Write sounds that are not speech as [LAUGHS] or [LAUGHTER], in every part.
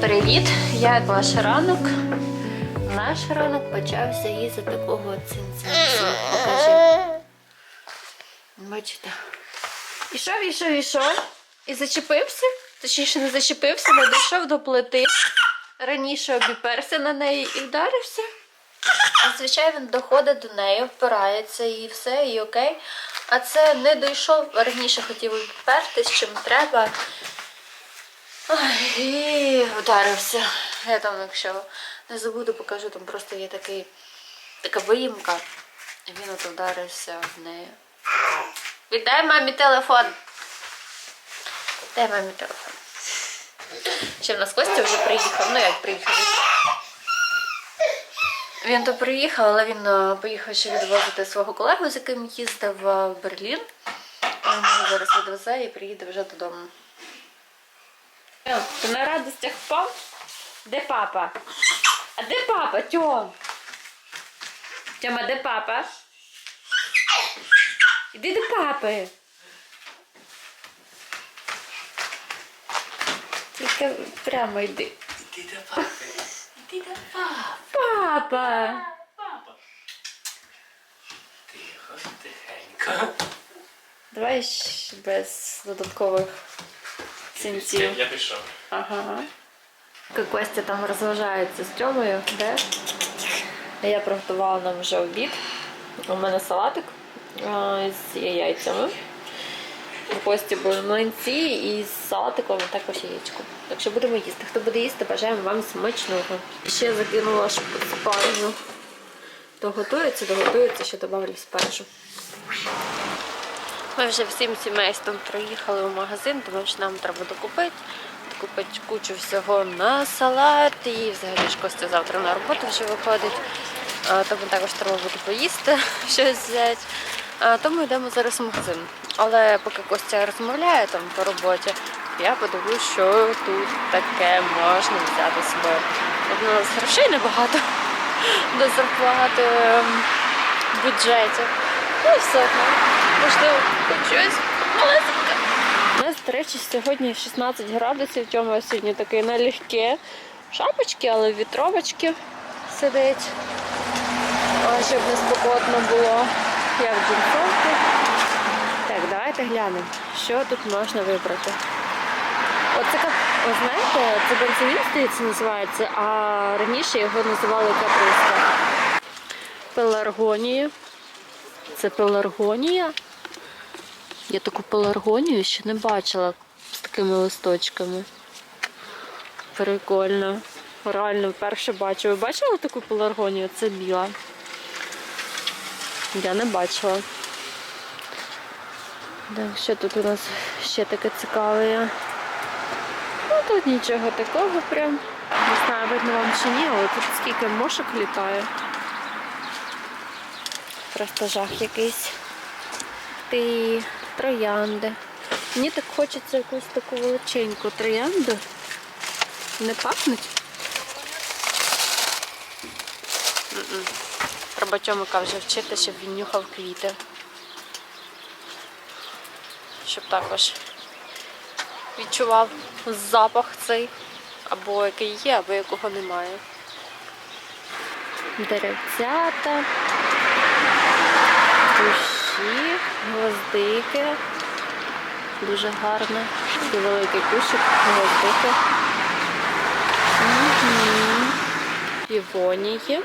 Привіт! Як ваш ранок? Наш ранок почався із такого цинцинцу. Покажи. Бачите. Ішов, ішов, ішов. І зачепився. Точніше, не зачепився, не дійшов до плити. Раніше обіперся на неї і вдарився. Зазвичай він доходить до неї, впирається і все, і окей. А це не дійшов, раніше хотів обіпертись, чим треба. Ой, і вдарився. Я там, якщо не забуду, покажу, там просто є такий, така виїмка. Він от вдарився в неї. Віддай мамі телефон. Дай мамі телефон. Ще в нас Костя вже приїхав. Ну як приїхав? Він то приїхав, але він е, поїхав ще відвозити свого колегу, з яким їздив е, в Берлін. Він зараз відвезе і приїде вже додому. Ти на радостях впав? Де папа? А де папа, Тьом? Тьома, де папа? Іди до папи. Тільки прямо йди. Іди до папи. Іди до папи. Папа! Папа. Тихо, тихенько. Давай щ- без додаткових цінців. Я пішов. Ага. Костя там розважається з Тьомою, де? А Я приготувала нам вже обід. У мене салатик а, з яйцями. У Кості були млинці і з салатиком також яєчко. Так що будемо їсти. Хто буде їсти, бажаємо вам смачного. Ще закинула спаржу. То готується, то готується, ще додавлю спаржу. Ми вже всім сімейством приїхали у магазин, тому що нам треба докупити. Докупити кучу всього на салат. І взагалі ж Костя завтра на роботу вже виходить. Тому також треба буде поїсти, [LAUGHS] щось взяти. Тому йдемо зараз в магазин. Але поки Костя розмовляє там по роботі, я подивлюсь, що тут таке можна взяти. От У нас грошей небагато [LAUGHS] до зарплати ем, в бюджеті. Ну, і все одно. Можливо, хоч щось малесеньке. У нас, до речі, сьогодні 16 градусів. Тьома сьогодні такий налегке. Шапочки, але вітровочки сидить. А, щоб не спекотно було. Я в джинсовці. Так, давайте глянемо, що тут можна вибрати. Оце як, о, знаєте, це бензовін, здається, називається, а раніше його називали каприска. Пеларгонія. Це пеларгонія. Я таку пеларгонію ще не бачила з такими листочками. Прикольно. Реально вперше бачу. Ви бачили таку пеларгонію? Це біла. Я не бачила. Так, що тут у нас ще таке цікаве? Ну тут нічого такого прям. Не знаю, видно вам чи ні, але тут скільки мошок літає. Просто жах якийсь. Ти троянди. Мені так хочеться якусь таку величеньку троянду. Не пахнуть? Треба Тьомика вже вчити, щоб він нюхав квіти. Щоб також відчував запах цей, або який є, або якого немає. Деревцята, кущі, гвоздики. Дуже гарно. Такий великий кущик, гвоздики. Півонії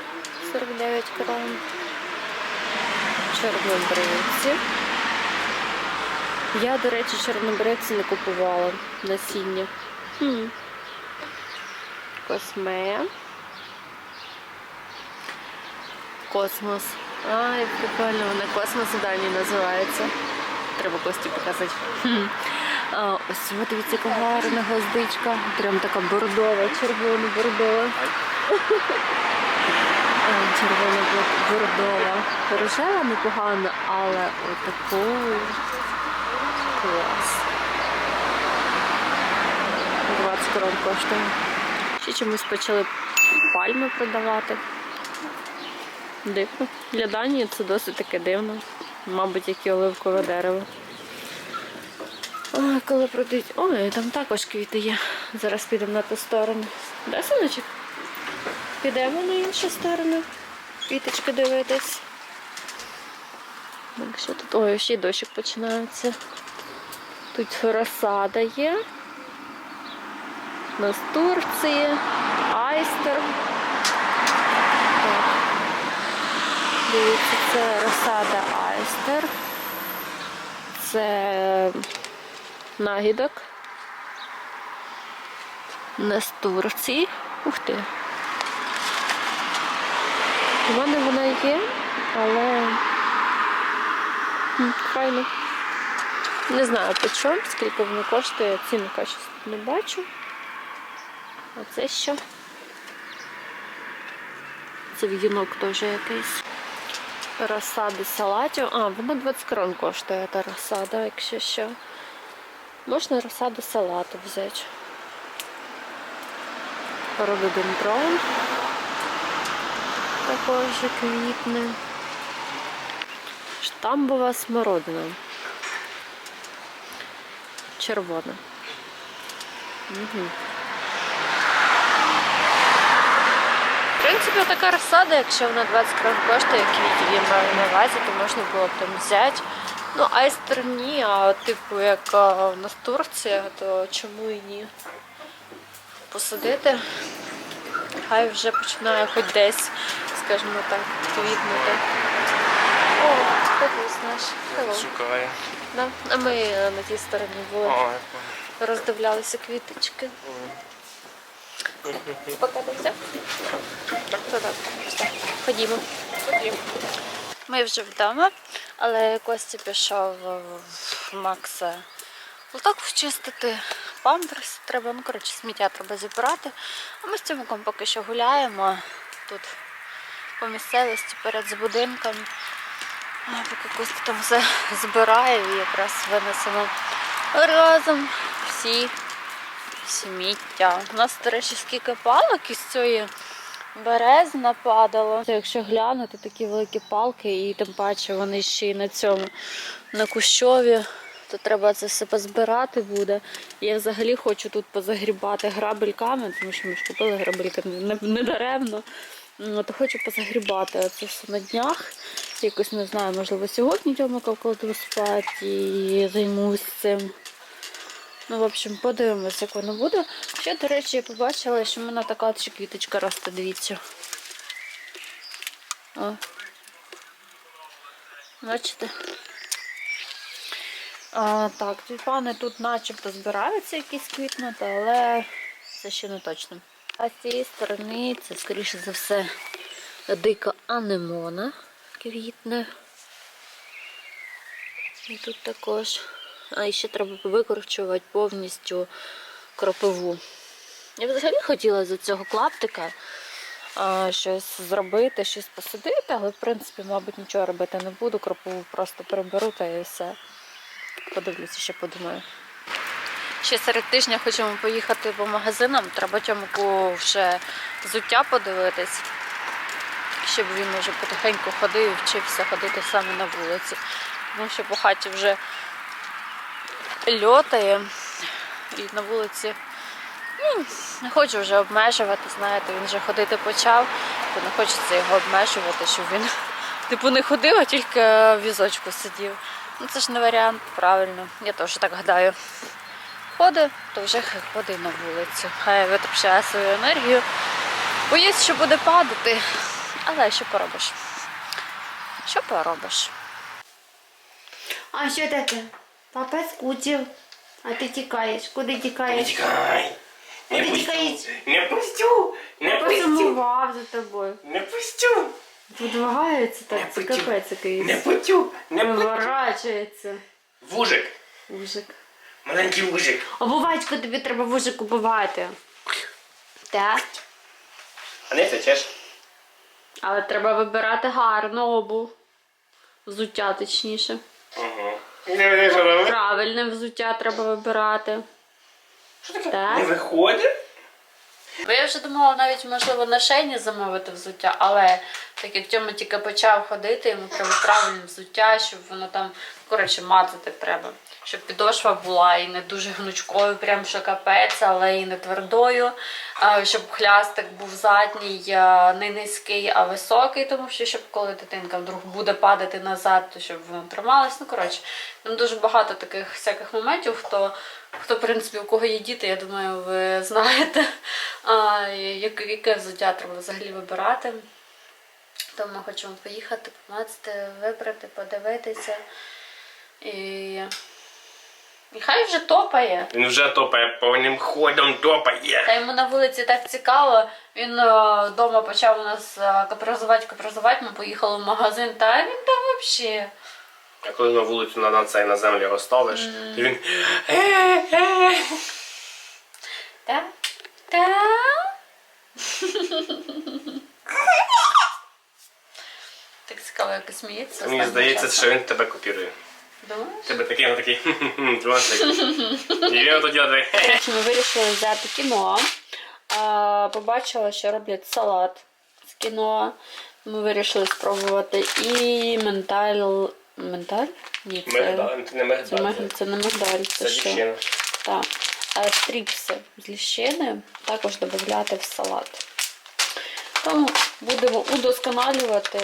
49 крон. Чорнобривці. Я, до речі, чорнобривці не купувала насіння. Хм. Космея. Космос. Ай, прикольно, вона космос в Данії називається. Треба Кості показати. А, ось от дивіться, яка гарна гвоздичка. Прям така бордова, червона бордова. Червона бордова. Рожева непогана, але отаку клас. 20 крон коштує. Ще чомусь почали пальми продавати. Дивно. Для Данії це досить таке дивно. Мабуть, як і оливкове дерево. Ой, коли продають. Ой, там також квіти є. Зараз підемо на ту сторону. Да, синочок? Підемо на іншу сторону. Квіточки дивитись. Так, що тут? Ой, ще й дощик починається. Тут розсада є. У нас Турції, Айстер. Дивіться, це розсада Айстер. Це нагідок. З Ух ти. У мене вона є, але файно. Не знаю по чому, скільки воно коштує, цінника щось не бачу. А це що? Це в'юнок теж якийсь. Розсади салатів. А, воно 20 крон коштує та розсада, якщо що. Можна розсаду салату взяти. Рододендрон. Також квітне. Штамбова смородина. Червона. Угу. Принципі, така розсада, якщо вона 20 крон коштує, квітів я маю на увазі, то можна було б там взяти. Ну, айстер ні, а типу, як а, у нас Турція, то чому і ні? Посадити. Хай вже починає хоч десь, скажімо так, квітнути. О, бабусь наш. Hello. Шукає. Да. А ми е, на тій стороні були. Роздивлялися квіточки. Покатався? Так, то так. Все. Ходімо. Ми вже вдома, але Костя пішов в Макса лоток вчистити, памперс треба, ну коротше, сміття треба зібрати. А ми з Тимоком поки що гуляємо тут по місцевості перед будинком. А, Поки Костя там все збирає і якраз винесемо разом всі сміття. У нас, до речі, скільки палок із цієї берези нападало. Якщо глянути, такі великі палки, і тим паче вони ще й на цьому на кущові, то треба це все позбирати буде. Я взагалі хочу тут позагрібати грабельками, тому що ми ж купили грабельки не, не. Ну, То хочу позагрібати це все на днях. Якось не знаю, можливо, сьогодні Тьомика вкладу спати і займусь цим. Ну, в общем, подивимось, як воно буде. Ще, до речі, я побачила, що в мене така ще квіточка росте, дивіться. О. Бачите? А, так, тюльпани тут начебто збираються якісь квітнути, але це ще не точно. А з цієї сторони це, скоріше за все, дика анемона квітне. І тут також. А ще треба викорчувати повністю кропиву. Я взагалі хотіла за цього клаптика щось зробити, щось посадити, але в принципі, мабуть, нічого робити не буду. Кропиву просто переберу та і все. Подивлюся, ще подумаю. Ще серед тижня хочемо поїхати по магазинам. Треба Тьомику вже взуття подивитись, щоб він уже потихеньку ходив і вчився ходити саме на вулиці. Тому що по хаті вже льотає і на вулиці ну, не хочу вже обмежувати, знаєте, він вже ходити почав, то не хочеться його обмежувати, щоб він [LAUGHS] типу не ходив, а тільки в візочку сидів. Ну це ж не варіант, правильно. Я теж так гадаю. Ходить, то вже ходить на вулицю. Хай витрачає свою енергію. Боюсь, що буде падати. Але що поробиш? Що поробиш? А що таке? Папа скучив. А ти тікаєш. Куди тікаєш? тікай! Не Куди пустю! тікаєш? Не пустю! Не пустю! Посумував за тобою. Не пустю! Тут так, це пустю! капець якийсь. Не пустю! Не пустю! Виворачується. Вужик! Вужик. Маленький вужик! Обувачку тобі треба вужик купувати. Так. А не втечеш? Але треба вибирати гарну обув. Взуття точніше. Угу. Не видиш, робити? Правильне взуття треба вибирати. Що таке? Так. Не виходить? Бо я вже думала навіть, можливо, на шейні замовити взуття, але Так як Тьома тільки почав ходити, йому треба правильне взуття, щоб воно там, коротше, мазати треба. Щоб підошва була і не дуже гнучкою, прям що капець, але і не твердою. Щоб хлястик був задній, не низький, а високий, тому що щоб коли дитинка вдруг буде падати назад, то щоб воно трималось. Ну, коротше, там дуже багато таких всяких моментів, хто. Хто, в принципі, у кого є діти, я думаю, ви знаєте, а, яке, взуття треба взагалі вибирати. Тому ми хочемо поїхати, помацати, вибрати, подивитися. І... і хай вже топає. Він вже топає, повним ходом топає. Та йому на вулиці так цікаво. Він вдома почав у нас е, капризувати, капризувати. Ми поїхали в магазин, та він там взагалі. А коли на вулицю на, на цей на землю його ставиш, то він. Та? Та? Так цікаво, як сміється. Мені здається, що він тебе копірує. Думаєш? Тебе такий, такий. [LAUGHS] Двадцять. І він тоді такий. Ми вирішили взяти кіно. А, побачила, що роблять салат з кіно. Ми вирішили спробувати і менталь. Менталь? Ні, це, це не це, мигдаль. мег- це не мигдаль, це, Це що? Так. А стріпси з ліщини також додати в салат. Тому будемо удосконалювати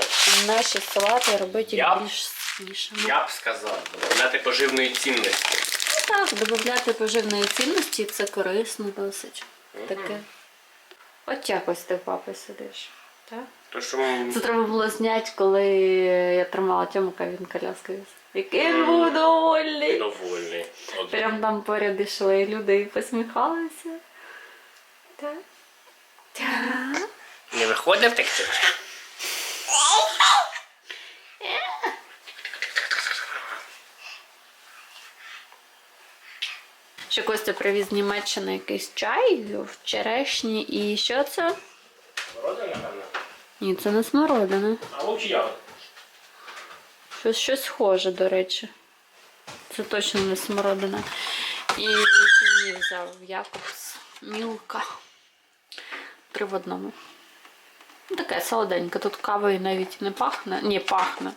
наші салати, робити їх більш смішими. Я б сказав, додати поживної цінності. Так, додати поживної цінності це корисно досить. Таке. От якось ти папи сидиш. Так? То що Це треба було зняти, коли я тримала Тьомика, він коляскою. Який він був довольний. довольний. От. Прям там поряд ішли люди і посміхалися. Так. Так. Не виходив так це? Ще Костя привіз з Німеччини якийсь чай в черешні і що це? Родина, напевно. Ні, це не смородина. А вовчі ягоди. Щось, щось схоже, до речі. Це точно не смородина. І мені взяв Якобс мілка. Три в одному. Таке солоденьке. Тут кавою навіть не пахне. Ні, пахне.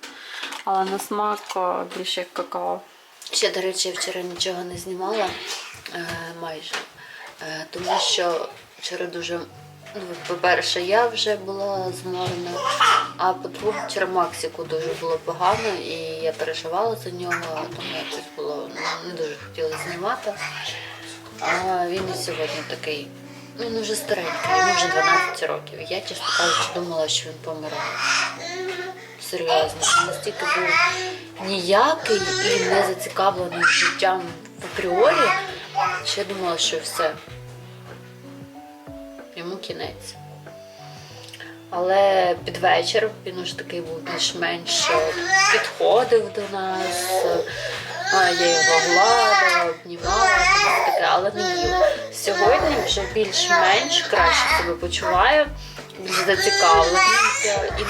Але на смак більше як какао. Ще, до речі, я вчора нічого не знімала е, майже. Е, тому що вчора дуже. Ну, по-перше, я вже була зморена, а по-друге, вчора Максику дуже було погано, і я переживала за нього, тому якось було ну, не дуже хотіла знімати. А він і сьогодні такий, ну він вже старенький, йому вже 12 років. Я, чесно кажучи, думала, що він помирає. Серйозно, він настільки був ніякий і не зацікавлений життям в апріорі, що я думала, що все. Йому кінець. Але під вечір він уже такий був більш-менш е, підходив до нас. е, Я його гладила, обнімала, таке, але не їв. Сьогодні вже більш-менш краще себе почуває, більш зацікавлений. І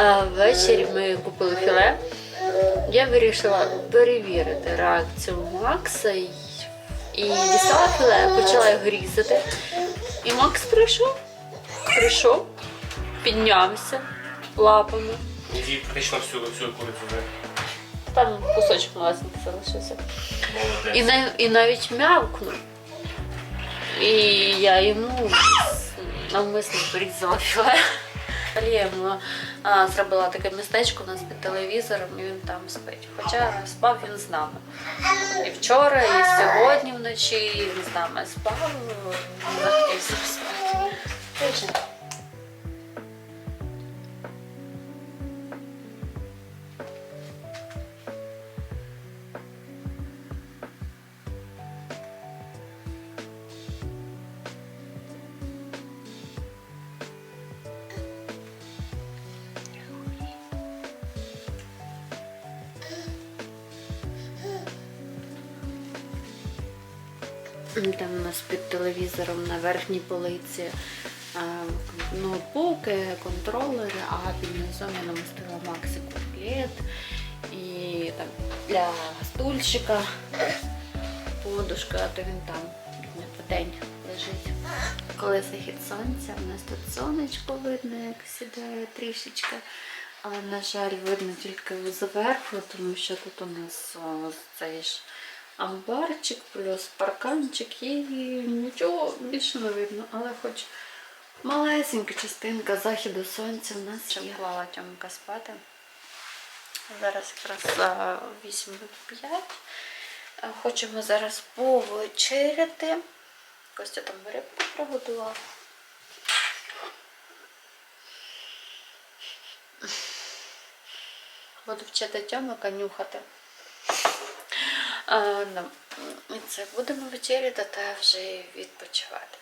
навіть ввечері ми купили філе. Я вирішила перевірити реакцію Макса і, і дістала філе, почала його різати. І Макс прийшов, прийшов, піднявся лапами. Іди практично всю, всю курицю вже. Там кусочок малесенький залишився. Молодець. І, нав- і навіть м'явкнув. І я йому навмисно порізала філе. Далі я йому а, зробила таке містечко у нас під телевізором, і він там спить. Хоча спав він з нами. І вчора, і сьогодні вночі він з нами спав, захотів спати. Верхній полиці ноутбуки, контролери, а під низом я намістила Максику плед і там для стульчика подушка, то він там в день лежить. Коли захід сонця, у нас тут сонечко видно, як сідає трішечки. Але, на жаль, видно тільки зверху, тому що тут у нас цей ж амбарчик, плюс парканчик і нічого більше не видно. Але хоч малесенька частинка західу сонця у нас є. Клала Тьомка спати. Зараз якраз 8.05. Хочемо зараз повечеряти. Костя там рибку приготував. Буду вчити Тьомика нюхати. А, ну, і це будемо вечеряти та вже відпочивати.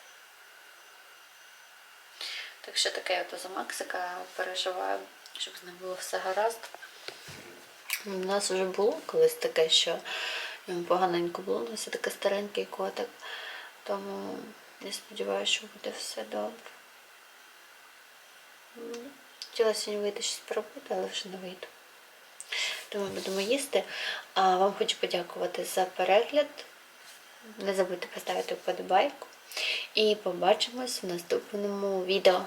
Так що таке я за Максика переживаю, щоб з ним було все гаразд. У нас вже було колись таке, що йому поганенько було, нас є такий старенький котик. Тому я сподіваюся, що буде все добре. Хотіла сьогодні вийти щось поробити, але вже не вийду. Тому будемо їсти. А вам хочу подякувати за перегляд. Не забудьте поставити вподобайку. І побачимось в наступному відео.